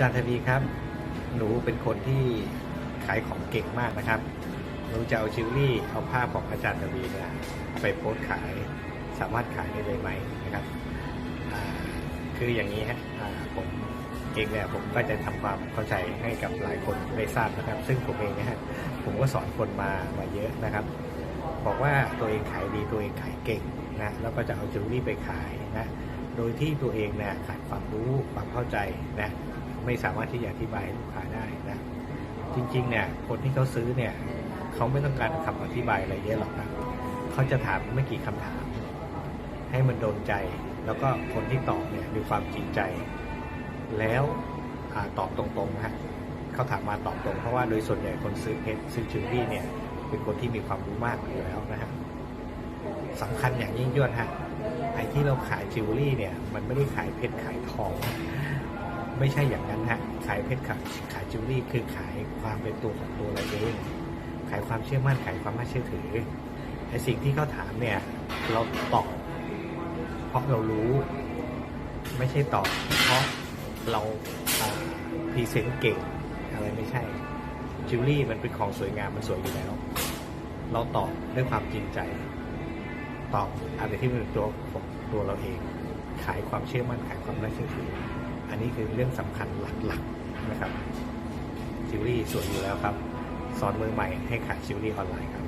จารย์ทวีครับ หนูเป็นคนที่ขายของเก่งมากนะครับ หนูจะเอาจิวเวลรี่เอาภาพของอาจารย์ทวีเนี่ยไปโพสขาย สามารถขายได้เลยไหมนะครับ คืออย่างนี้ฮะผมเองเนี่ยผมก็จะทำความเข้าใจให้กับหลายคนได้ทราบนะครับ ซึ่งผมเองนะฮะผมก็สอนคนมามาเยอะนะครับ บอกว่าตัวเองขายดีตัวเองขายเก่งนะแล้วก็จะเอาจิวเวลรี่ไปขายนะโดยที่ตัวเองเนี่ยขาดความรู้ความเข้าใจนะ ไม่สามารถที่จะอธิบายให้ลูกค้าได้นะจริงๆเนี่ยคนที่เขาซื้อเนี่ยเขาไม่ต้องการคำอธิบายอะไรเยอะหรอกนะเขาจะถามไม่กี่คำถาม ให้มันโดนใจ แล้วก็คนที่ตอบเนี่ยมีความจริงใจ แล้วอตอบตรงๆนะฮะเขาถามมาตอบตรงเพราะว่าโดยส่วนใหญ่คนซื้อเพชรซื้อจิวเวลรี่เนี่ยเป็นคนที่มีความรู้มากอยู่แล้วนะฮะสำคัญอย่างยิ่งยวดฮะไอ้ที่เราขายจิวเวลรี่เนี่ยมันไม่ได้ขายเพชรขายทอง ไม่ใช่อย่างนั้นฮะขายเพชรขายขายจิวเวลรี่คือขายความเป็นตัวของตัวเราเองขายความเชื่อมั่นขายความน่าเชื่อถือไอ้สิ่งที่เขาถามเนี่ย เราตอบเพราะเรารู้ ไม่ใช่ตอบเพราะเราพรีเซนต์เก่งอะไรไม่ใช่จิวเวลรี่มันเป็นของสวยงามมันสวยอยู่แล้ว เราตอบด้วยความจริงใจ ตอบอะไรที่เป็นตัวของตัวเราเอง ขายความเชื่อมั่นขายความน่าเชื่อถือ นี้คือเรื่องสำคัญหลักๆนะครับจิวเวลรี่สวยอยู่แล้วครับ สอนมือใหม่ให้ขายจิวเวลรี่ออนไลน์ครับ